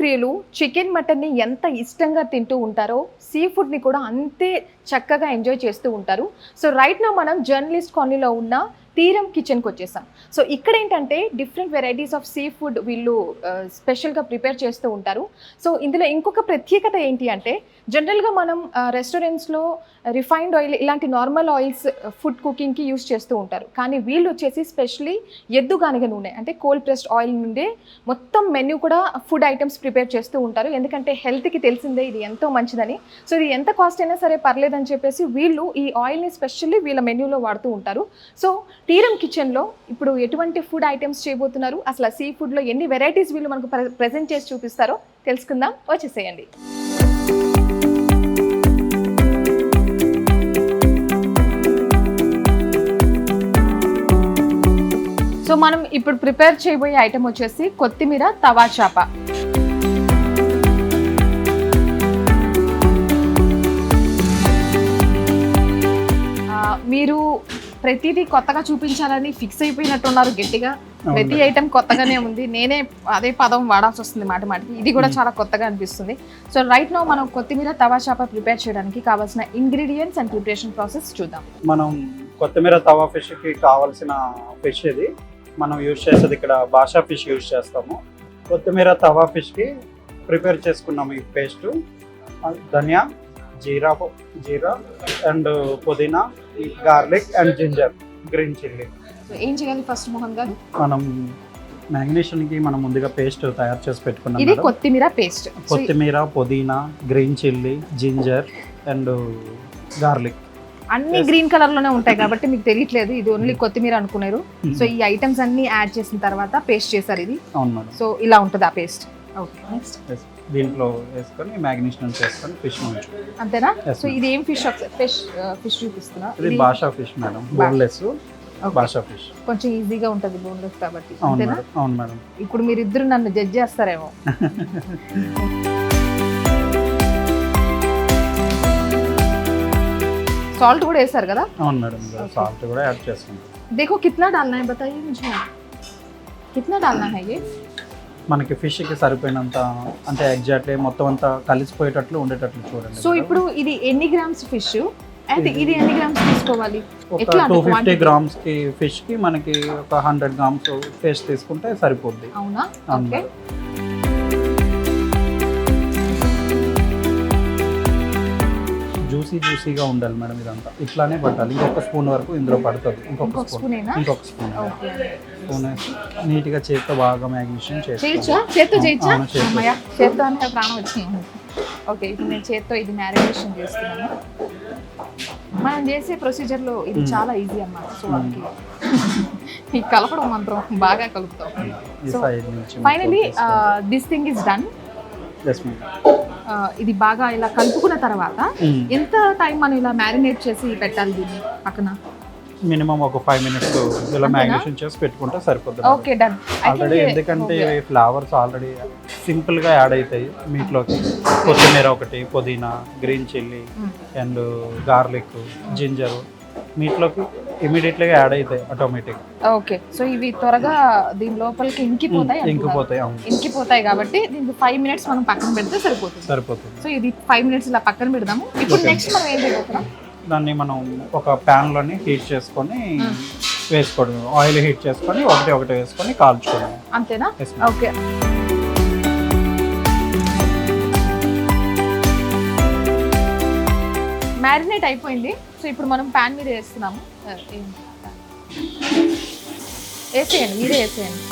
ప్రియులు చికెన్ మటన్ని ఎంత ఇష్టంగా తింటూ ఉంటారో సీ ఫుడ్ని కూడా అంతే చక్కగా ఎంజాయ్ చేస్తూ ఉంటారు. సో రైట్ నా మనం జర్నలిస్ట్ కాలనీలో ఉన్న తీరం కిచెన్కి వచ్చేసాం. సో ఇక్కడ ఏంటంటే different varieties of sea food వీళ్ళు స్పెషల్గా ప్రిపేర్ చేస్తూ ఉంటారు. సో ఇందులో ఇంకొక ప్రత్యేకత ఏంటి అంటే జనరల్గా మనం రెస్టారెంట్స్లో రిఫైన్డ్ ఆయిల్ ఇలాంటి నార్మల్ ఆయిల్స్ ఫుడ్ కుకింగ్కి యూస్ చేస్తూ ఉంటారు. కానీ వీళ్ళు వచ్చేసి స్పెషలీ ఎద్దు గానిగ నూనె అంటే కోల్డ్ ప్రెస్డ్ ఆయిల్ నుండే మొత్తం మెన్యూ కూడా ఫుడ్ ఐటమ్స్ ప్రిపేర్ చేస్తూ ఉంటారు. ఎందుకంటే హెల్త్కి తెలిసిందే ఇది ఎంతో మంచిదని. సో ఇది ఎంత కాస్ట్ అయినా సరే పర్లేదని చెప్పేసి వీళ్ళు ఈ ఆయిల్ని స్పెషల్లీ వీళ్ళ మెన్యూలో వాడుతూ ఉంటారు. సో తీరం కిచెన్లో ఇప్పుడు ఎటువంటి ఫుడ్ ఐటమ్స్ చేయబోతున్నారు? అసలు సీ ఫుడ్లో ఎన్ని వెరైటీస్ వీళ్ళు మనకు ప్రజెంట్ చేసి చూపిస్తారో తెలుసుకుందాం. వచ్చేసేయండి. సో మనం ఇప్పుడు ప్రిపేర్ చేయబోయే ఐటమ్ వచ్చేసి కొత్తిమీర తవా చాప. మీరు ప్రతిదీ కొత్తగా చూపించాలని ఫిక్స్ అయిపోయినట్టున్నారు గట్టిగా. ప్రతి ఐటెం కొత్తగానే ఉంది. నేనే అదే పదం వాడాల్సి వస్తుంది మాట మాటికి. ఇది కూడా చాలా కొత్తగా అనిపిస్తుంది. సో రైట్ నో మనం కొత్తిమీర తవా చాప ప్రిపేర్ చేయడానికి కావాల్సిన ఇంగ్రీడియంట్స్ అండ్ ప్రిపరేషన్ ప్రాసెస్ చూద్దాం. మనం కొత్తిమీర తవా ఫిష్కి కావాల్సిన ఫిష్ ఇది. మనం యూజ్ చేసేది ఇక్కడ భాషా ఫిష్ యూజ్ చేస్తాము. కొత్తిమీర తవా ఫిష్కి ప్రిపేర్ చేసుకున్నాము ఈ పేస్ట్ ధనియా జీరా జీరా అండ్ పుదీనా garlic and ginger green chilli. So ఏం చేయాలి ఫస్ట్ మోహన్ గారు? మనం మ్యాగ్నేషన్కి మనం ముందుగా పేస్ట్ తయారు చేసి పెట్టుకున్నాం ఇది. కొత్తిమీర పేస్ట్. కొత్తిమీర పుదీనా green chilli ginger and garlic. అన్ని. గ్రీన్ కలర్లోనే ఉంటాయి కాబట్టి మీకు తెలియట్లేదు. ఇది ఓన్లీ కొత్తిమీర అనుకున్నారు. సో ఈ ఐటమ్స్ అన్ని యాడ్ చేసిన తర్వాత పేస్ట్ చేశారు ఇది. సో ఇలా ఉంటుంది ఆ పేస్ట్. Okay next. దీంట్లో వేసుకొని మ్యాగ్నేషన్ చేసుకొని ఫిష్ నుంచి అంతేనా Yes, సో ఇది ఏం ఫిష్ ఫిష్ ఫిష్ చూపిస్తున్నా ఇది ఇది basa fish madam boneless Okay. Basa fish కొంచెం ఈజీగా ఉంటుంది బోన్లెస్ కాబట్టి అవును అంతేనా మేడం అవును మేడం ఇప్పుడు మీరు ఇద్దరు నన్ను జడ్జ్ చేస్తారేమో సాల్ట్ కూడా వేసారు కదా అవును మేడం Okay. సాల్ట్ కూడా యాడ్ చేసుకుంటాం देखो कितना डालना है बताइए मुझे कितना डालना है ये మనకి ఫిష్కి సరిపోయినంత అంటే ఎగ్జాక్ట్లీ మొత్తం అంతా కలిసిపోయేటట్లు ఉండేటట్లు చూడండి. సో. ఇప్పుడు ఇది ఎన్ని గ్రామ్స్ ఫిష్? అయితే ఇది ఎన్ని గ్రామ్స్ తీసుకోవాలి? ఒక టూ ఫిఫ్టీ? గ్రామ్స్కి ఫిష్కి మనకి ఒక హండ్రెడ్ గ్రామ్స్ పేస్ట్ తీసుకుంటే సరిపోద్ది. అవును. ఓకే. జ్యూసీ జ్యూసీగా ఉండాలి మేడం ఇదంతా. ఇట్లానే పట్టాలి. ఇంకొక స్పూన్ వరకు ఇందులో పడుతుంది. ఇంకొక స్పూన్. ఇంకొక స్పూన్. ఓకే. స్పూన్ వేసి నీట్గా చేతితో బాగా ప్రాణం వచ్చింది. ఓకే ఇప్పుడు నేను చేత్తో ఇది మ్యారినేషన్ చేస్తున్నాను. మనం చేసే ప్రొసీజర్లో ఇది. చాలా ఈజీ అన్నమాట. సో వాళ్ళకి ఈ కలపడం మంత్రం బాగా కలుపుతాం. Finally this thing is done. ఇది బాగా ఇలా కలుపుకున్న తర్వాత Hmm. ఎంత టైం మనం ఇలా మ్యారినేట్ చేసి పెట్టాలి దీన్ని పక్కన? మినిమం ఒక ఫైవ్ మినిట్స్ ఇలా? మ్యాగ్నేషన్ చేసి పెట్టుకుంటే సరిపోతుంది ఓకే డన్ ఆల్రెడీ ఎందుకంటే ఫ్లవర్స్ ఆల్రెడీ సింపుల్గా యాడ్ అవుతాయి మీట్లోకి కొత్తిమీర ఒకటి పుదీనా green chilli and garlic ginger మీట్లోకి ఇమీడియట్లీగా యాడ్ అవుతాయి ఆటోమేటిక్ ఓకే. సో ఇవి త్వరగా దీని లోపలికి ఇంకిపోతాయి. ఇంకిపోతాయి అవును. ఇంకిపోతాయి కాబట్టి దీనికి ఫైవ్ మినిట్స్ మనం పక్కన పెడితే సరిపోతుంది. సరిపోతుంది. సో ఇది ఫైవ్ మినిట్స్ ఇలా పక్కన పెడదాము. ఇప్పుడు. నెక్స్ట్ మనం ఏం చేయబోతున్నాం? దాన్ని మనం ఒక pan లోని హీట్ చేసుకొని వేసుకోవడం ఆయిల్ హీట్ చేసుకొని ఒకటి ఒకటి వేసుకొని కాల్చుకోవడం. అంతేనా. ఓకే. మ్యారినేట్ అయిపోయింది. సో ఇప్పుడు మనం ప్యాన్ మీద వేస్తున్నాము. ఏం- వేసేయండి మీరే వేసేయండి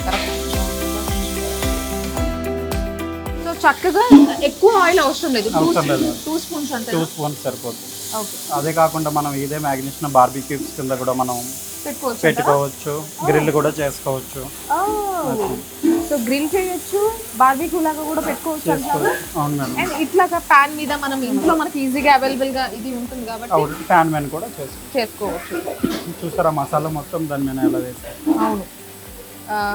సో చక్కగా ఎక్కువ ఆయిల్ అవసరం లేదు. అవసరం లేదు. టూ స్పూన్స్ అంతే. టూ స్పూన్స్ సరిపోతుంది. ఓకే. అదే కాకుండా మనం ఇదే మ్యాగ్నేషన్ బార్బీ క్యూబ్స్ కింద కూడా మనం పెట్టుకోవచ్చు పెట్టుకోవచ్చు గ్రిల్ కూడా చేసుకోవచ్చు. సో గ్రిల్ చేయొచ్చు బార్బీక్యూ లాగా కూడా పెట్టుకోవచ్చు అంటారు. అండ్ ఇట్లాగా ప్యాన్ మీద మనం ఇంట్లో మనకి ఈజీగా అవైలబుల్గా ఇది ఉంటుంది కాబట్టి ప్యాన్ మ్యాన్ కూడా చేసుకోవచ్చు. చూసారా మసాలా మొత్తం దాని మీద ఎలా అవును.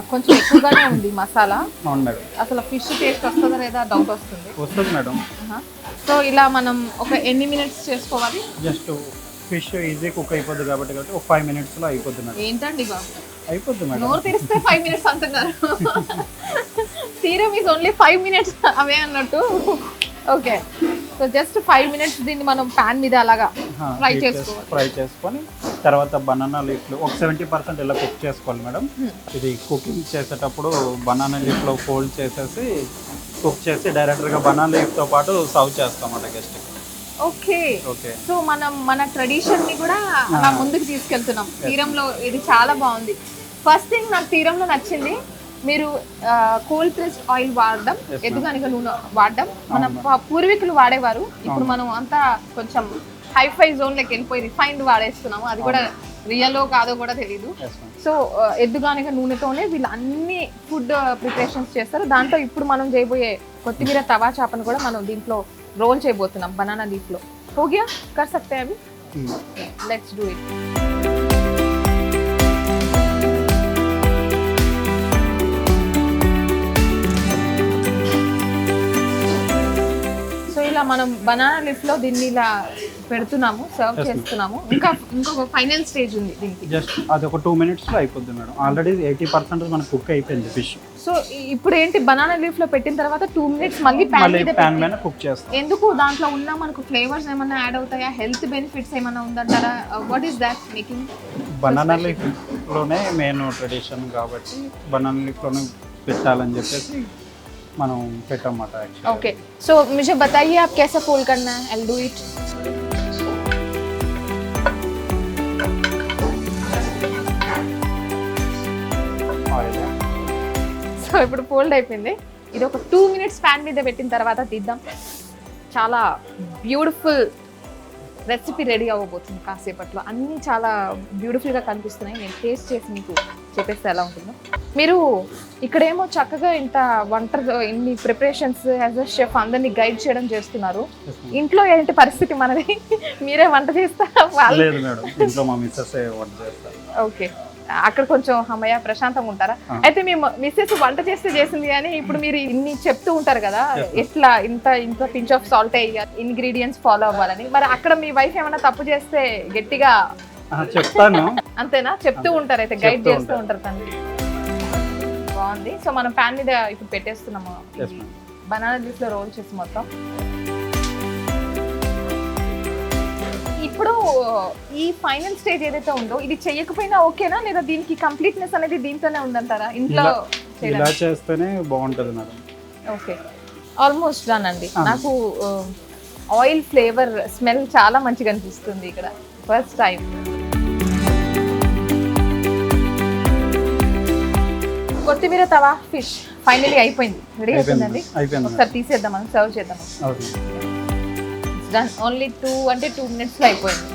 కొంచెం ఎక్కువగానే ఉంది మసాలా. అవును మేడం. అసలు ఫిష్ టేస్ట్ వస్తుందా లేదా డౌట్ వస్తుంది. వస్తుంది మేడం. సో ఇలా మనం ఒక ఎన్ని మినిట్స్ చేసుకోవాలి? జస్ట్ ఫిష్ ఈజీ కుక్ అయిపోద్ది కాబట్టి కాబట్టి ఒక ఫైవ్ మినిట్స్లో అయిపోద్ది మేడం. ఏంటండి బాబు? అయిపోద్ది మేడం. నోరు తెరిస్తే ఫైవ్ మినిట్స్ అంటున్నారు. తీరం ఈజ్ ఓన్లీ ఫైవ్ మినిట్స్ అవే అన్నట్టు. Okay so just five minutes దీన్ని మనం మీద అలాగా Fry చేసుకోవాలి. ఫ్రై చేసుకొని తర్వాత బనానా లీఫ్లు ఒక సెవెంటీ పర్సెంట్ ఇలా కుక్ చేసుకోవాలి మేడం. Hmm. ఇది కుకింగ్ చేసేటప్పుడు బనానా లీఫ్లో ఫోల్డ్ చేసేసి కుక్ చేసి డైరెక్ట్గా బనానా లీఫ్తో పాటు సర్వ్ చేస్తామన్నమాట గెస్ట్ ఓకే ఓకే సో మనం మన ట్రెడిషన్ని కూడా అలా ముందుకు తీసుకెళ్తున్నాం. తీరంలో ఇది చాలా బాగుంది. ఫస్ట్ థింగ్ నాకు తీరంలో నచ్చింది మీరు కోల్డ్ ప్రెస్డ్ ఆయిల్ వాడడం. ఎదుగానిక నూనె వాడడం. మన పూర్వీకులు వాడేవారు. ఇప్పుడు. మనం అంతా కొంచెం హైఫై జోన్ లెక్క వెళ్ళిపోయి రిఫైన్డ్ వాడేస్తున్నాము. అది కూడా రియలో కాదో కూడా తెలియదు సో ఎద్దుగానిక నూనెతోనే వీళ్ళు అన్ని ఫుడ్ ప్రిపరేషన్స్ చేస్తారు. దాంట్లో ఇప్పుడు మనం చేయబోయే కొత్తిమీర తవా చేపను కూడా మనం దీంట్లో రోల్ చేయబోతున్నాం బనానా లీఫ్లో హోగియా కర్ సక్తే అవి? లెట్స్ డూ ఇట్ మనం బనానా లీఫ్లో దీన్ని ఇలా పెడుతున్నాము సర్వ్. చేస్తున్నాము. ఇంకా ఇంకొక ఫైనల్ స్టేజ్ ఉంది దీనికి. జస్ట్ అది ఒక టూ మినిట్స్లో అయిపోద్ది మేడం. ఆల్రెడీ ఎయిటీ పర్సెంట్ మనకు కుక్ అయిపోయింది ఫిష్ సో ఇప్పుడు ఏంటి బనానా లీఫ్లో పెట్టిన తర్వాత టూ మినిట్స్ మళ్ళీ ప్యాన్ మీద ప్యాన్ మీద కుక్ చేస్తాం. ఎందుకు దాంట్లో ఉన్న మనకు ఫ్లేవర్స్ ఏమైనా యాడ్ అవుతాయా? హెల్త్ బెనిఫిట్స్ ఏమైనా ఉందంటారా? What is that making banana లీఫ్లోనే main tradition కాబట్టి బనానా లీఫ్లోనే పెట్టాలని చెప్పేసి మనం పెట్టామన్నమాట యాక్చువల్లీ ओके सो मुझे बताइए आप कैसा फोल्ड करना है I do it oil so ఇప్పుడు ఫోల్డ్ అయిపోయింది ఇది ఒక టూ మినిట్స్ ప్యాన్ మీద పెట్టిన తర్వాత తీద్దాం చాలా బ్యూటిఫుల్ రెసిపీ రెడీ అవ్వబోతుంది కాసేపట్లో. అన్నీ చాలా బ్యూటిఫుల్గా కనిపిస్తున్నాయి. నేను టేస్ట్ చేసి మీకు చెప్పేస్తే ఎలా ఉంటుందో. మీరు ఇక్కడేమో చక్కగా ఇంత వంట ఇన్ని ప్రిపరేషన్స్ యాజ్ అ షెఫ్ అందరినీ గైడ్ చేయడం చేస్తున్నారు. ఇంట్లో ఏంటి పరిస్థితి మనది? మీరే వంట చేస్తారా? వాళ్ళు లేదు మేడం ఇంట్లో మా మిస్సెస్ వంట చేస్తారు. ఓకే. అక్కడ కొంచెం హమయ్య ప్రశాంతంగా ఉంటారా. అయితే మీ మిస్సెస్ వంట చేస్తే చేసింది కానీ ఇప్పుడు మీరు ఇన్ని చెప్తూ ఉంటారు కదా. ఎట్లా ఇంత ఇంత పించ్ ఆఫ్ సాల్ట్ వేయాలి ఇంగ్రీడియంట్స్ ఫాలో అవ్వాలని? మరి అక్కడ మీ వైఫ్ ఏమైనా తప్పు చేస్తే గట్టిగా చెప్తాను. అంతేనా? చెప్తూ. ఉంటారు అయితే గైడ్ చేస్తూ ఉంటారు. తను బాగుంది. సో మనం ప్యాన్ మీద ఇప్పుడు పెట్టేస్తున్నాము. బనానా జ్యూస్లో రోల్ చేసి మొత్తం. ఇప్పుడు ఈ ఫైనల్ స్టేజ్ ఏదైతే ఉందో ఇది చెయ్యకపోయినా ఓకేనా? లేదా దీనికి కంప్లీట్నెస్ అనేది దీంతోనే ఉందంటారా? ఇంట్లో ఇలా చేస్తేనే బాగుంటుంది మేడం. ఓకే. ఆల్మోస్ట్ డన్ అండి. నాకు ఆయిల్ ఫ్లేవర్ స్మెల్ చాలా మంచిగా అనిపిస్తుంది ఇక్కడ. First time. కొత్తిమీర తవా ఫిష్. ఫైనలీ అయిపోయింది. రెడీ అయిపోయింది అవుతుందండి? అయిపోయింది ఒకసారి తీసేద్దాం సర్వ్ చేద్దాం ఓన్లీ టూ అంటే టూ మినిట్స్ అయిపోయింది.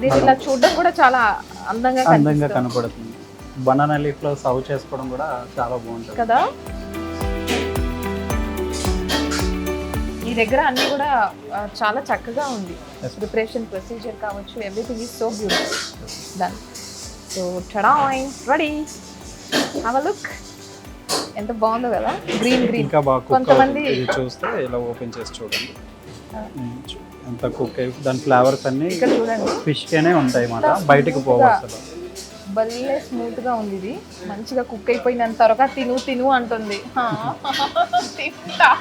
దీన్ని ఇలా చూడడం కూడా చాలా అందంగా అందంగా కనపడుతుంది. బనానా లీఫ్లో సర్వ్ చేసుకోవడం కూడా చాలా బాగుంటుంది. కదా? ఈ దగ్గర అన్ని కూడా చాలా చక్కగా ఉంది. ప్రిపరేషన్ ప్రొసీజర్ కావచ్చు everything is so beautiful done so tada ready have look ఎంత బాగుందో కదా? గ్రీన్ గ్రీన్ ఇంకా బాగా కుక్ కొంతమంది- చూస్తే ఇలా ఓపెన్ చేసి చూడండి. ఎంత కుక్ అయి దాని ఫ్లేవర్స్ అన్ని ఇక్కడ చూడండి. ఫిష్ కేనే ఉంటాయి ఎంత బయటికి పోవు. అసలు. భలే స్మూత్గా ఉంది ఇది. మంచిగా కుక్ అయిపోయినంత త్వరగా తిను తిను అంటుంది. తింటా.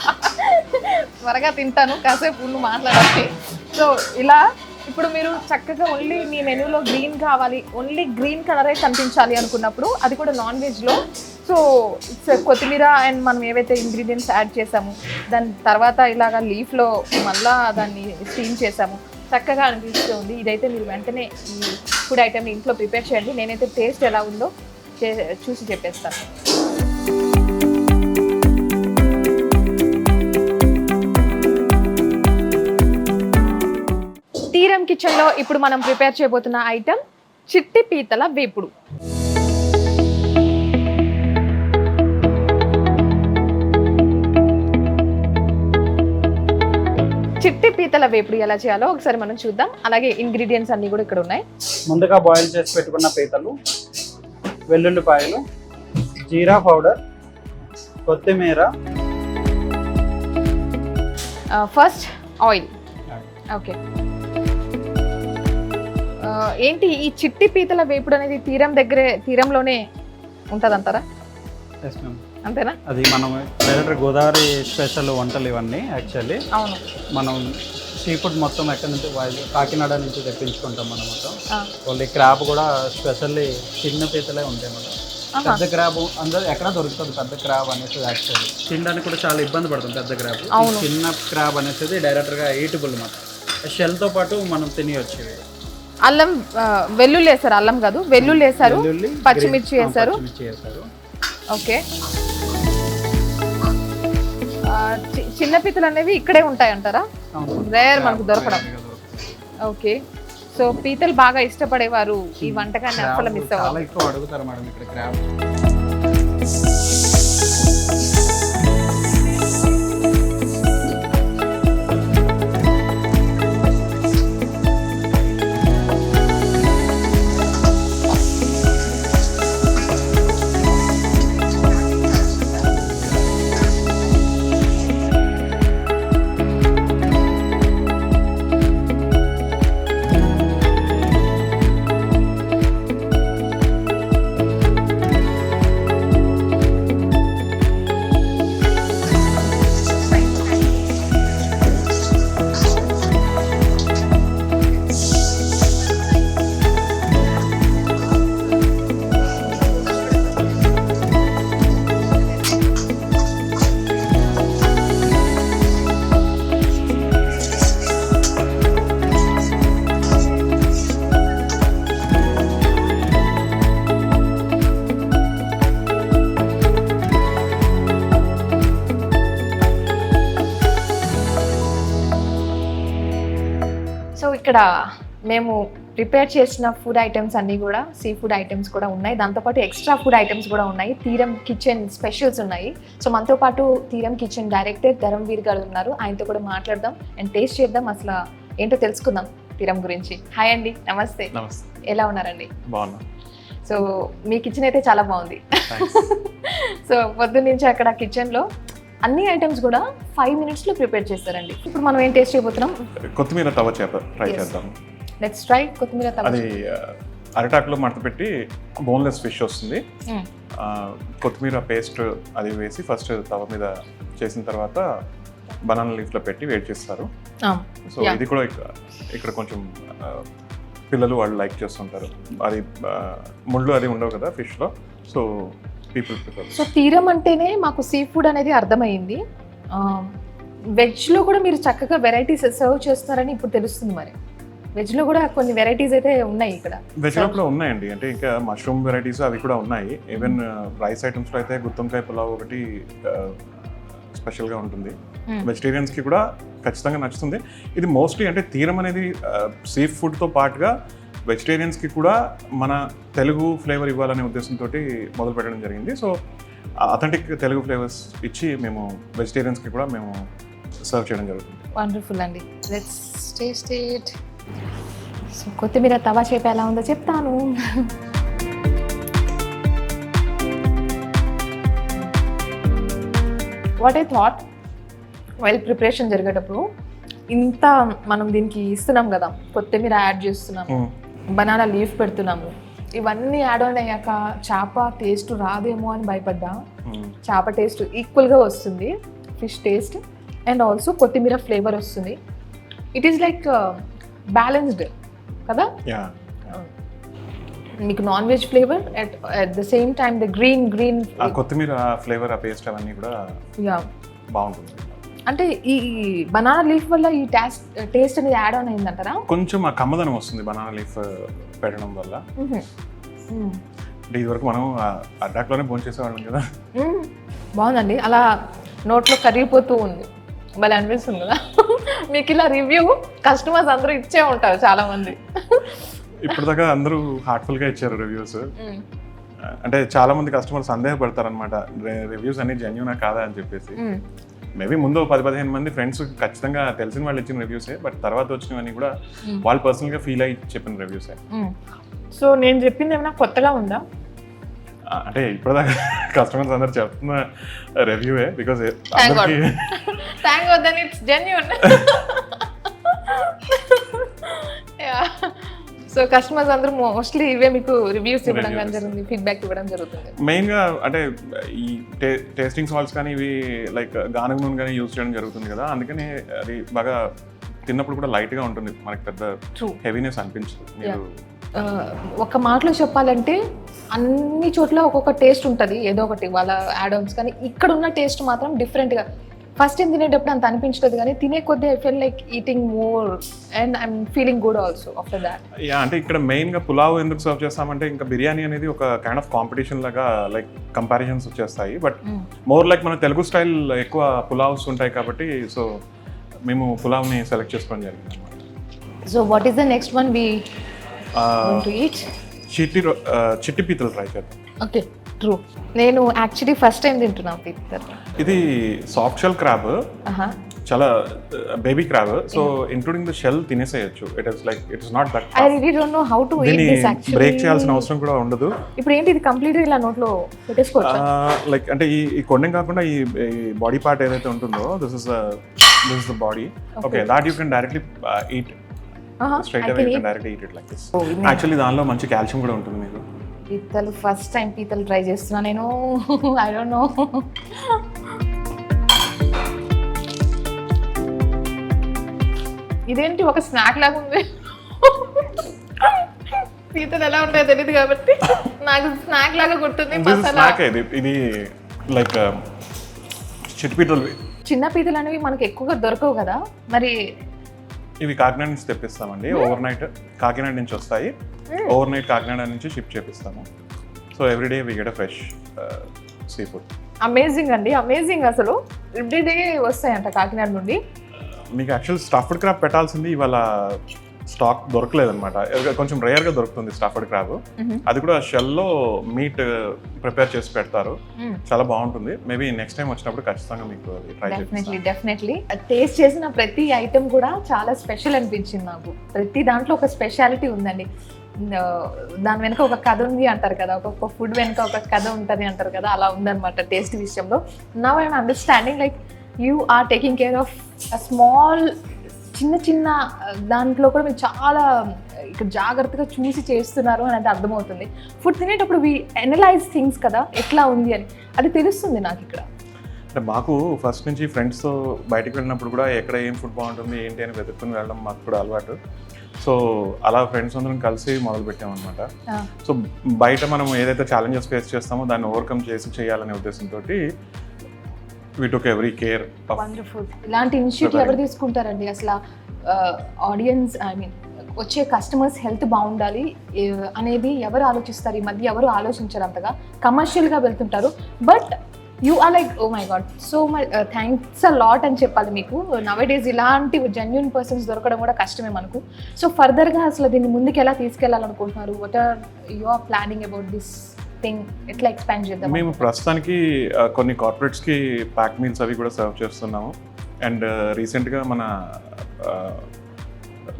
త్వరగా తింటాను. కాసేపు ఉండు మాట్లాడాలి సో ఇలా ఇప్పుడు మీరు చక్కగా ఓన్లీ మీ మెనూలో గ్రీన్ కావాలి. ఓన్లీ గ్రీన్ కలరే కనిపించాలి అనుకున్నప్పుడు అది కూడా నాన్ వెజ్లో సో ఇట్స్ కొత్తిమీర అండ్ మనం ఏవైతే ఇంగ్రీడియంట్స్ యాడ్ చేసాము దాని తర్వాత ఇలాగా లీఫ్లో మళ్ళా దాన్ని స్టీమ్ చేసాము. చక్కగా అనిపిస్తుంది. ఇదైతే మీరు వెంటనే ఈ ఫుడ్ ఐటెం ఇంట్లో ప్రిపేర్ చేయండి. నేనైతే టేస్ట్ ఎలా ఉందో చే- చూసి చెప్పేస్తాను. తీరం కిచెన్లో ఇప్పుడు మనం ప్రిపేర్ చేయబోతున్న ఐటెం చిట్టి పీతల వేపుడు. పీతల వేపుడు ఎలా చేయాలో ఒకసారి మనం చూద్దాం. అలాగే ఇంగ్రీడియంట్స్ అన్ని కూడా ఇక్కడ ఉన్నాయి. ముందుగా బాయిల్ చేసి పెట్టుకున్న పీతలు వెల్లుల్లిపాయలు జీరా పౌడర్ కొత్తిమీర. ఫస్ట్ ఆయిల్ ఓకే ఏంటి ఈ చిట్టి పీతల వేపుడు అనేది తీరం దగ్గరే తీరంలోనే ఉంటుందంటారా? అంతేనా? అది మనం డైరెక్ట్ గోదావరి స్పెషల్ వంటలు ఇవన్నీ యాక్చువల్లీ అవును. మనం సీ ఫుడ్ మొత్తం ఎక్కడి నుంచి కాకినాడ నుంచి తెప్పించుకుంటాం మనం మొత్తం. ఓన్లీ క్రాబ్ కూడా స్పెషల్లీ చిన్న పీతలే ఉంటాయి మనం. పెద్ద క్రాబ్ అందరూ ఎక్కడ దొరుకుతుంది పెద్ద క్రాబ్ అనేసి యాక్చువల్లీ తినడానికి కూడా చాలా ఇబ్బంది పడుతుంది పెద్ద క్రాబ్. అవును. చిన్న క్రాబ్ అనేసి డైరెక్ట్గా ఈటబుల్ మాట షెల్తో పాటు మనం తినేయచ్చు. అల్లం వెల్లుల్లి వేసారు అల్లం కాదు. వెల్లుల్లి వేసారు పచ్చిమిర్చి వేశారు ఓకే. చిన్న పీతలు అనేవి ఇక్కడే ఉంటాయి అంటారా. రేర్ మనకు దొరకడం. ఓకే సో పీతలు బాగా ఇష్టపడేవారు ఈ వంటకాన్ని అసలు మిస్ చాలా ఇక్కడ మేము ప్రిపేర్ చేసిన ఫుడ్ ఐటమ్స్ అన్నీ కూడా సీ ఫుడ్ ఐటమ్స్ కూడా ఉన్నాయి. దాంతోపాటు ఎక్స్ట్రా ఫుడ్ ఐటమ్స్ కూడా ఉన్నాయి. తీరం కిచెన్ స్పెషల్స్ ఉన్నాయి. సో మనతో పాటు తీరం కిచెన్ డైరెక్టర్ ధరంవీర్ గారు ఉన్నారు. ఆయనతో కూడా మాట్లాడదాం అండ్ టేస్ట్ చేద్దాం. అసలు ఏంటో తెలుసుకుందాం తీరం గురించి. హాయ్ అండి నమస్తే. నమస్తే. ఎలా ఉన్నారండి? బాగున్నా. సో మీ కిచెన్ అయితే చాలా బాగుంది. సో పొద్దున్న నుంచి అక్కడ కిచెన్లో అన్ని ఐటమ్స్ కూడా ఫైవ్ మినిట్స్లో ప్రిపేర్ చేస్తారండి. ఇప్పుడు మనం ఏం టేస్ట్ చేయబోతున్నాం? కొత్తిమీర తవ చేప ట్రై. చేద్దాం. లెట్స్ ట్రై కొత్తిమీర తవ అది అరిటాకులో మడత పెట్టి బోన్లెస్ ఫిష్ వస్తుంది. Mm. ఆ, కొత్తిమీర పేస్ట్ అది వేసి ఫస్ట్ తవ మీద చేసిన తర్వాత బనానా లీఫ్లో పెట్టి వేడి చేస్తారు. సో. ఇది కూడా ఇక్కడ కొంచెం పిల్లలు వాళ్ళు లైక్ చేస్తుంటారు. అది ముళ్ళు అది ఉండవు కదా ఫిష్లో సో సో తీరం అంటేనే మాకు సీ ఫుడ్ అనేది అర్థమైంది. వెజ్లో కూడా మీరు చక్కగా వెరైటీస్ సర్వ్ చేస్తున్నారని ఇప్పుడు తెలుస్తుంది మరి. వెజ్లో కూడా కొన్ని వెరైటీస్ అయితే ఉన్నాయి ఇక్కడ. వెజ్లో ఉన్నాయండి. అంటే ఇంకా మష్రూమ్ వెరైటీస్ అవి కూడా ఉన్నాయి. ఈవెన్ రైస్ ఐటమ్స్లో అయితే గుత్తొంకాయ పులావ్ ఒకటి స్పెషల్గా ఉంటుంది. వెజిటేరియన్స్కి కూడా ఖచ్చితంగా నచ్చుతుంది. ఇది మోస్ట్లీ అంటే తీరం అనేది సీ ఫుడ్తో పాటుగా వెజిటేరియన్స్కి కూడా మన తెలుగు ఫ్లేవర్ ఇవ్వాలనే ఉద్దేశంతో మొదలు పెట్టడం జరిగింది. సో అథెంటిక్ తెలుగు ఫ్లేవర్స్ ఇచ్చి మేము వెజిటేరియన్స్కి కూడా మేము సర్వ్ చేయడం జరుగుతుంది. వండర్ఫుల్ అండి. లెట్స్ టేస్ట్ ఇట్ సో కొత్తిమీర తవా చేప ఎలా ఉందో చెప్తాను. What I thought while preparation జరిగేటప్పుడు ఇంత మనం దీనికి ఇస్తున్నాం కదా కొత్తిమీర యాడ్ చేస్తున్నాము బనానా లీఫ్ పెడుతున్నాము. ఇవన్నీ యాడ్ ఆన్ అయ్యాక చేప టేస్ట్ రాదేమో అని భయపడ్డా. చేప టేస్ట్ ఈక్వల్గా వస్తుంది ఫిష్ టేస్ట్ అండ్ ఆల్సో కొత్తిమీర ఫ్లేవర్ వస్తుంది. ఇట్ ఈస్ లైక్ బ్యాలెన్స్డ్ కదా? యా. మీకు non veg flavour at at the same time the green green కొత్తిమీర ఫ్లేవర్ ఆ పేస్ట్ అవన్నీ కూడా యా బాగుంటుంది. అంటే ఈ బనానా లీఫ్ వల్ల ఈ టేస్ట్ టేస్ట్ అనేది యాడ్ ఆన్ అయిందంటారా? కొంచెం ఆ కమ్మదనం వస్తుంది బనానా లీఫ్ పెట్టడం వల్ల. అంటే ఇదివరకు మనం అడ్డాక్లోనే భోజనం చేసేవాళ్ళం కదా. బాగుందండి. అలా నోట్లో కరిగిపోతూ ఉంది. భలే అనిపిస్తుంది కదా. మీకు ఇలా రివ్యూ కస్టమర్స్ అందరూ ఇచ్చే ఉంటారు చాలా మంది ఇప్పుడు దాకా అందరూ హార్ట్ఫుల్గా ఇచ్చారు రివ్యూస్. అంటే చాలా మంది కస్టమర్ సందేహపడతారు అనమాట రివ్యూస్ అన్ని జెన్యునా కాదా అని చెప్పేసి. మేబీ ముందు పది పదిహేను మంది ఫ్రెండ్స్ ఖచ్చితంగా తెలిసిన వాళ్ళు ఇచ్చిన రివ్యూసే బట్ తర్వాత వచ్చినవన్నీ కూడా. వాళ్ళు పర్సనల్గా ఫీల్ అయ్యి చెప్పిన రివ్యూసే. సో నేను చెప్పింది ఏమైనా కొత్తగా ఉందా? అంటే ఇప్పటిదాకా కస్టమర్స్ అందరు చెప్తున్న రివ్యూవే బికాస్ జెన్యూన్ సో కస్టమర్స్ అందరూ మోస్ట్లీ ఇవే మీకు రివ్యూస్ ఇవ్వడం కానీ. జరుగుతుంది ఫీడ్బ్యాక్ ఇవ్వడం జరుగుతుంది. మెయిన్గా అంటే ఈ టేస్టింగ్ సాల్ట్స్ కానీ ఇవి లైక్ గానుగ నూనె కానీ యూజ్ చేయడం జరుగుతుంది కదా. అందుకని అది బాగా తిన్నప్పుడు కూడా లైట్గా ఉంటుంది. మనకి పెద్ద హెవీనెస్ అనిపించదు. మీరు ఒక మాటలో చెప్పాలంటే అన్ని చోట్ల ఒక్కొక్క టేస్ట్ ఉంటుంది. ఏదో ఒకటి వాళ్ళ యాడమ్స్ కానీ ఇక్కడ ఉన్న టేస్ట్ మాత్రం డిఫరెంట్గా ఫస్ట్ టైం తినేటప్పుడు అంత అనిపించలేదు కానీ తినే కొద్దీ I feel like eating more and I'm feeling good also after that yeah అంటే ఇక్కడ మెయిన్గా పులావ్ ఎందుకు సర్వ్ చేస్తామంటే ఇంకా బిర్యానీ అనేది ఒక కైండ్ ఆఫ్ కాంపిటీషన్ లాగా లైక్ కంపారిజన్స్ వచ్చేస్తాయి. బట్ మోర్ లైక్ మన తెలుగు స్టైల్ ఎక్కువ పులావ్స్ ఉంటాయి కాబట్టి సో మేము పులావ్ని సెలెక్ట్ చేసుకోవడం జరిగింది so what is the next one we to eat చిట్టి ఆ, చిట్టి పీతలు ట్రై చేద్దాం. ఓకే ట్రూ నేను యాక్చువల్లీ ఫస్ట్ టైం తింటున్నాను పిత్తర్ ఇది సాఫ్ట్ షెల్ క్రాబ్ చాలా baby crab so including the shell తినేసేయచ్చు. It is like it is not that I really don't know how to eat this actually break చేయాల్సిన అవసరం కూడా ఉండదు. ఇప్పుడు ఏంటి ఇది కంప్లీట్ ఇలా నోట్లో పెట్టేసుకోవచ్చు? లైక్ అంటే ఈ ఈ కొండం కాకుండా ఈ బాడీ పార్ట్ ఏదైతే ఉంటుందో this is this is the body okay that you can directly eat straight away you can directly eat it like this actually దానిలో మంచి కాల్షియం కూడా ఉంటుంది మీకు. పీతలు ఫస్ట్ టైం పీతలు ట్రై చేస్తున్నా నేను. ఐ డోంట్ నో ఇదేంటి ఒక స్నాక్ లాగా ఉంది? పీతలు ఎలా ఉంటాయో తెలియదు కాబట్టి నాకు స్నాక్ లాగా గుర్తుంది మసాలా. ఇది. లైక్ చిట్పీటలు చిన్న పీతలు అనేవి మనకి ఎక్కువగా దొరకవు కదా. మరి ఇవి కాకినాడ నుంచి తెప్పిస్తామండి. ఓవర్ నైట్ కాకినాడ నుంచి వస్తాయి. ఓవర్ నైట్ కాకినాడ నుంచి ship చేపిస్తాము. So everyday we get a fresh sea food amazing అండి. అమేజింగ్ అసలు. ఎవ్రీడే వస్తాయంట కాకినాడ నుండి. మీకు యాక్చువల్ స్టఫ్డ్ క్రాబ్ పెట్టాల్సింది ఇవాళ స్టాక్ దొరకలేదన్నమాట. కొంచెం రేర్గా దొరుకుతుంది స్టఫ్డ్ క్రాబ్. అది కూడా షెల్లో మీట్ ప్రిపేర్ చేసి పెడతారు. చాలా బాగుంటుంది. మేబీ నెక్స్ట్ టైం వచ్చినప్పుడు ఖచ్చితంగా మీకు ట్రై డెఫినెట్లీ డెఫినెట్లీ. టేస్ట్ చేసిన ప్రతి ఐటెం కూడా చాలా స్పెషల్ అనిపించింది నాకు. ప్రతి దాంట్లో ఒక స్పెషాలిటీ ఉందండి. దాని వెనుక ఒక కథ ఉంది అంటారు కదా ఒక్కొక్క ఫుడ్ వెనుక ఒక కథ ఉంటుంది అంటారు కదా అలా ఉందన్నమాట టేస్ట్ విషయంలో. Now I'm understanding like you are taking care of a small చిన్న చిన్న దాంట్లో కూడా మీరు చాలా ఇక్కడ జాగ్రత్తగా చూసి చేస్తున్నారు అని అంటే అర్థమవుతుంది. ఫుడ్ తినేటప్పుడు వి అనలైజ్ థింగ్స్ కదా ఎట్లా ఉంది అని. అది తెలుస్తుంది నాకు ఇక్కడ. అంటే మాకు ఫస్ట్ నుంచి ఫ్రెండ్స్తో బయటికి వెళ్ళినప్పుడు కూడా ఎక్కడ ఏం ఫుడ్ బాగుంటుంది ఏంటి అని వెతుక్కుని వెళ్ళడం మాకు కూడా అలవాటు. సో అలా ఫ్రెండ్స్ అందరం కలిసి మొదలు పెట్టామన్నమాట. ఆ. సో బయట మనం ఏదైతే ఛాలెంజెస్ ఫేస్ చేస్తామో దాన్ని ఓవర్కమ్ చేసి చేయాలనే ఉద్దేశంతో we took every care wonderful ఇలాంటి ఇనిషియేటివ్. ఎవరు తీసుకుంటారండి? అసలు ఆడియన్స్ ఐ మీన్ వచ్చే కస్టమర్స్ హెల్త్ బాగుండాలి అనేది ఎవరు ఆలోచిస్తారు? ఈ మధ్య ఎవరు ఆలోచించరు అంతగా? కమర్షియల్గా వెళ్తుంటారు. But you are like oh my god so my thanks a lot అని చెప్పాలి మీకు. నవ్ డేస్ ఇలాంటి జెన్యున్ పర్సన్స్ దొరకడం కూడా కష్టమే మనకు. సో ఫర్దర్గా అసలు దీన్ని ముందుకు ఎలా తీసుకెళ్ళాలనుకుంటున్నారు? What are you are planning about this thing ఎట్లా ఎక్స్పాండ్ చేద్దాం మేము ప్రస్తుతానికి కొన్ని కార్పొరేట్స్కి ప్యాక్ మీల్స్ అవి కూడా సర్వ్ చేస్తున్నాము. అండ్ రీసెంట్గా మన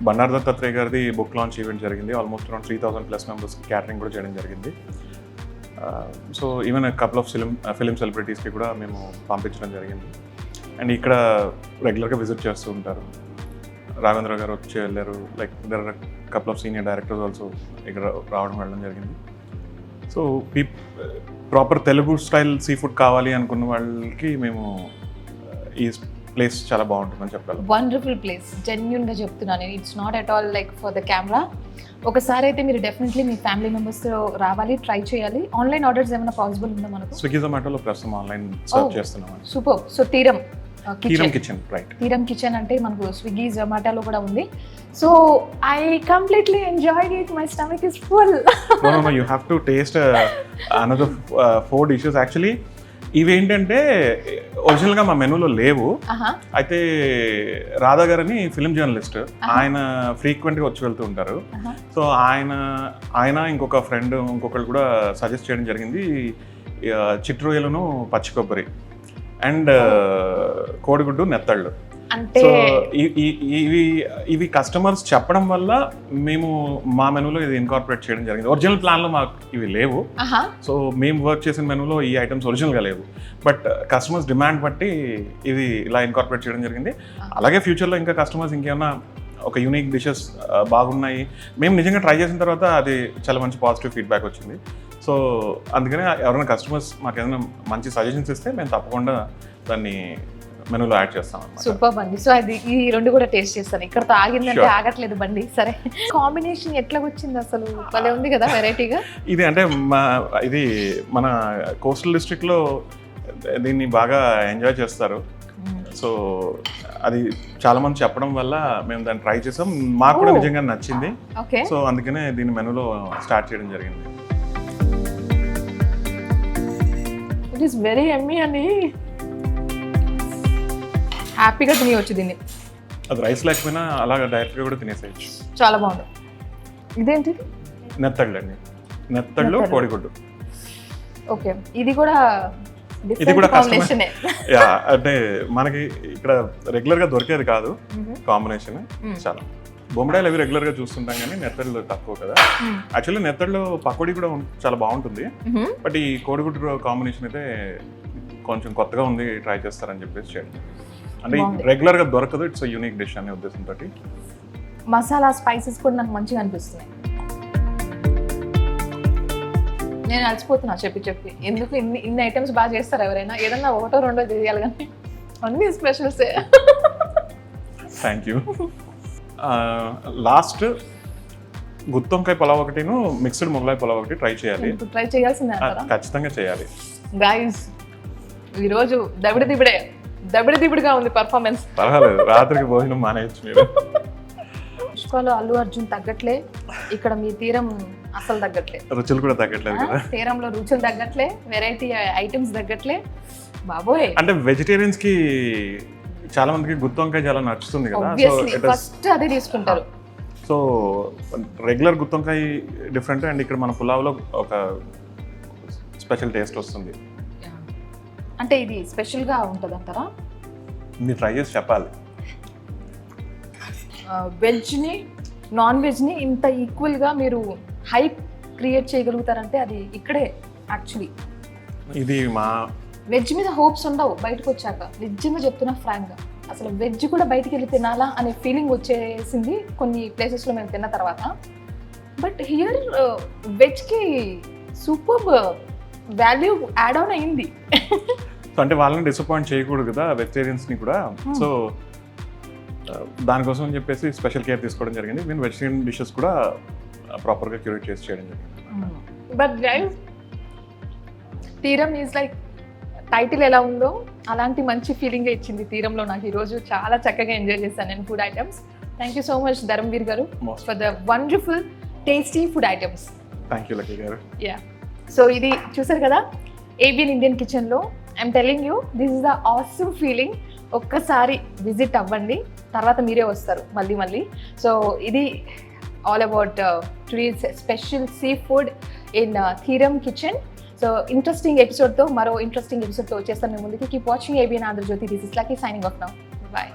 బండారు దత్తాత్రేయ గారిది బుక్ లాంచ్ ఈవెంట్ జరిగింది. Almost around three thousand plus members catering కూడా చేయడం జరిగింది. So even couple of film film సెలబ్రిటీస్కి కూడా మేము పంపించడం జరిగింది. అండ్ ఇక్కడ రెగ్యులర్గా విజిట్ చేస్తూ ఉంటారు. రాఘవేంద్ర గారు వచ్చి వెళ్ళారు. Like other couple of senior directors also ఇక్కడ రావడం వెళ్ళడం జరిగింది. So peep proper Telugu style sea food కావాలి అనుకున్న వాళ్ళకి మేము ఈ ప్లేస్ చాలా బాగుంటుందని చెప్పగలం. వండర్ఫుల్ ప్లేస్ జెన్యున్గా చెప్తున్నాను నేను. It's not at all like for the camera ఒకసారి అయితే మీరు డెఫినెట్లీ మీ ఫ్యామిలీ మెంబర్స్తో రావాలి ట్రై చేయాలి. ఆన్లైన్ ఆర్డర్స్ ఏమైనా పాసిబుల్ ఉందా మనకు? స్విగ్గీ జొమాటోలో ప్రస్తుతం ఆన్లైన్ సర్వ్ Oh. చేస్తున్నాం. Super so Theeram. Theeram kitchen kitchen right Theeram kitchen అంటే మనకు స్విగ్గీ జొమాటోలో కూడా ఉంది. So I completely enjoy it my stomach is full you have to taste another four dishes actually ఇవేంటంటే ఒరిజినల్గా మా మెనూలో లేవు. అయితే రాధా గారని ఫిలిం జర్నలిస్ట్ ఆయన ఫ్రీక్వెంట్గా వచ్చి వెళ్తూ ఉంటారు. సో ఆయన ఆయన ఇంకొక ఫ్రెండ్ ఇంకొకళ్ళు కూడా సజెస్ట్ చేయడం జరిగింది. ఆ, చిట్రొయ్యలను పచ్చి కొబ్బరి. అండ్ కోడిగుడ్డు నెత్తళ్ళు అంటే సో ఇవి ఇవి కస్టమర్స్ చెప్పడం వల్ల మేము మా మెనూలో ఇది ఇన్కార్పొరేట్ చేయడం జరిగింది. ఒరిజినల్ ప్లాన్లో మాకు ఇవి లేవు. సో మేము వర్క్ చేసిన మెనూలో ఈ ఐటమ్స్ ఒరిజినల్గా లేవు. బట్ కస్టమర్స్ డిమాండ్ బట్టి ఇది ఇలా ఇన్కార్పొరేట్ చేయడం జరిగింది. అలాగే ఫ్యూచర్లో ఇంకా కస్టమర్స్ ఇంకేమైనా ఒక యూనిక్ డిషెస్ బాగున్నాయి. మేము నిజంగా ట్రై చేసిన తర్వాత అది చాలా మంచి పాజిటివ్ ఫీడ్బ్యాక్ వచ్చింది. సో అందుకనే ఎవరైనా కస్టమర్స్ మాకు ఏదైనా మంచి సజెషన్స్ ఇస్తే మేము తప్పకుండా దాన్ని మెనూలో యాడ్ చేస్తాం సూపర్ బండి. సో అది ఈ రెండు కూడా టేస్ట్ చేస్తాను. ఇక్కడతో ఆగిందంటే. ఆగట్లేదు బండి. సరే. కాంబినేషన్ ఎట్లా వచ్చింది అసలు? భలే ఉంది కదా వెరైటీగా ఇది అంటే మా ఇది మన కోస్టల్ డిస్ట్రిక్ట్లో దీన్ని బాగా ఎంజాయ్ చేస్తారు. సో అది చాలా మంది చెప్పడం వల్ల మేము దాన్ని ట్రై చేసాం. మాకు కూడా. నిజంగా నచ్చింది. ఓకే. సో అందుకనే దీన్ని మెనూలో స్టార్ట్ చేయడం జరిగింది. ఇట్ ఈస్ వెరీ ఎమ్మీ అని హ్యాపీగా తినేయచ్చు దీన్ని. అది రైస్ లేకపోయినా అలాగ డైరెక్ట్గా కూడా తినేసేయచ్చు. చాలా బాగుంది. ఇదేంటి? నెత్తళ్ళు అండి నెత్తళ్ళు. కోడిగుడ్డు. ఓకే. ఇది కూడా ఇది కూడా యా అంటే మనకి ఇక్కడ రెగ్యులర్గా దొరికేది కాదు. కాంబినేషన్ చాలా. బొమ్మడాయిలు అవి రెగ్యులర్గా చూస్తుంటాం కానీ నెత్తళ్ళు తక్కువ కదా. యాక్చువల్లీ నెత్తళ్ళు పకోడీ కూడా చాలా బాగుంటుంది. బట్ ఈ కోడిగుడ్డు కాంబినేషన్ అయితే కొంచెం కొత్తగా ఉంది ట్రై చేస్తారని చెప్పేసి చేయండి. అంటే. రెగ్యులర్గా దొరకదు ఇట్స్ యూనిక్ డిష్ అనే ఉద్దేశంతో మసాలా స్పైసెస్ కూడా నాకు మంచిగా అనిపిస్తున్నాయి. నేను అలసిపోతున్నా చెప్పి చెప్పి. ఎందుకు ఇన్ని ఇన్ని ఐటమ్స్ బాగా చేస్తారు ఎవరైనా? ఏదన్నా ఒకటో రెండో చేయాలి కానీ అన్ని స్పెషల్స్ థ్యాంక్ యూ లాస్ట్ గుత్తొంకాయ పొలావ్ ఒకటిను మిక్స్డ్ మొగలాయి పొలావ్ ఒకటి ట్రై చేయాలి. ట్రై చేయాల్సిందే ఖచ్చితంగా చేయాలి. గాయస్ ఈరోజు దబిడి దిబిడే దబిడి దిబిడిగా ఉంది పర్ఫార్మెన్స్ పర్వాలేదు రాత్రికి భోజనం మానేయచ్చు మీరు. పుష్పలో అల్లు అర్జున్ తగ్గట్లే ఇక్కడ మీ తీరం అసలు తగ్గట్లే. రుచులు కూడా తగ్గట్లేదు కదా. తీరంలో రుచులు తగ్గట్లే వెరైటీ ఐటమ్స్ తగ్గట్లే. బాబోయ్. అంటే వెజిటేరియన్స్కి చాలా మందికి గుత్తొంకాయ చాలా నచ్చుతుంది కదా. ఫస్ట్ అదే తీసుకుంటారు. సో రెగ్యులర్ గుత్తొంకాయ డిఫరెంట్ అండ్ ఇక్కడ మన పులావ్లో ఒక స్పెషల్ టేస్ట్ వస్తుంది. అంటే ఇది స్పెషల్గా ఉంటది అంటారా మీరు ట్రై చేసి చెప్పాలి. వెజ్ని నాన్ వెజ్ని ఇంత ఈక్వల్గా మీరు హైప్ క్రియేట్ చేయగలుగుతారంటే అది ఇక్కడే యాక్చువల్లీ ఇది మా వెజ్ మీద హోప్స్ ఉండవు బయటకు వచ్చాక. నిజంగా చెప్తున్నా ఫ్రాంక్గా. అసలు వెజ్ కూడా బయటికి వెళ్ళి తినాలా అనే ఫీలింగ్ వచ్చేసింది కొన్ని ప్లేసెస్లో మేము తిన్న తర్వాత. బట్ హియర్ వెజ్కి సూపర్ వాల్యూ యాడ్ ఆన్ అయింది. అంటే వాళ్ళని డిసప్పాయింట్ చేయకూడదు కదా వెజిటేరియన్స్ని కూడా. సో దానికోసం అని చెప్పేసి స్పెషల్ కేర్ తీసుకోవడం జరిగింది. నేను వెజిటేరియన్ డిషెస్ కూడా ప్రాపర్గా క్యూరేట్ చేసి చేయడం జరిగింది. But guys Theeram is like title ఎలా ఉందో అలాంటి మంచి ఫీలింగ్ ఇచ్చింది తీరంలో నాకు ఈరోజు చాలా చక్కగా ఎంజాయ్ చేశాను నేను food items thank you so much Dharmaveer గారు for the wonderful tasty food items thank you Lucky గారు. యా సో ఇది చూసారు కదా ఏబియన్ ఇండియన్ కిచెన్లో I'm telling you this is the awesome feeling ఒక్కసారి విజిట్ అవ్వండి తర్వాత మీరే వస్తారు మళ్ళీ మళ్ళీ. సో ఇది all about today's special sea food in Theeram kitchen so interesting ఎపిసోడ్తో మరో ఇంట్రెస్టింగ్ ఎపిసోడ్తో వచ్చేస్తాను మీ ముందుకి. Keep watching ABN Andhrajyothy this is Lucky signing off now bye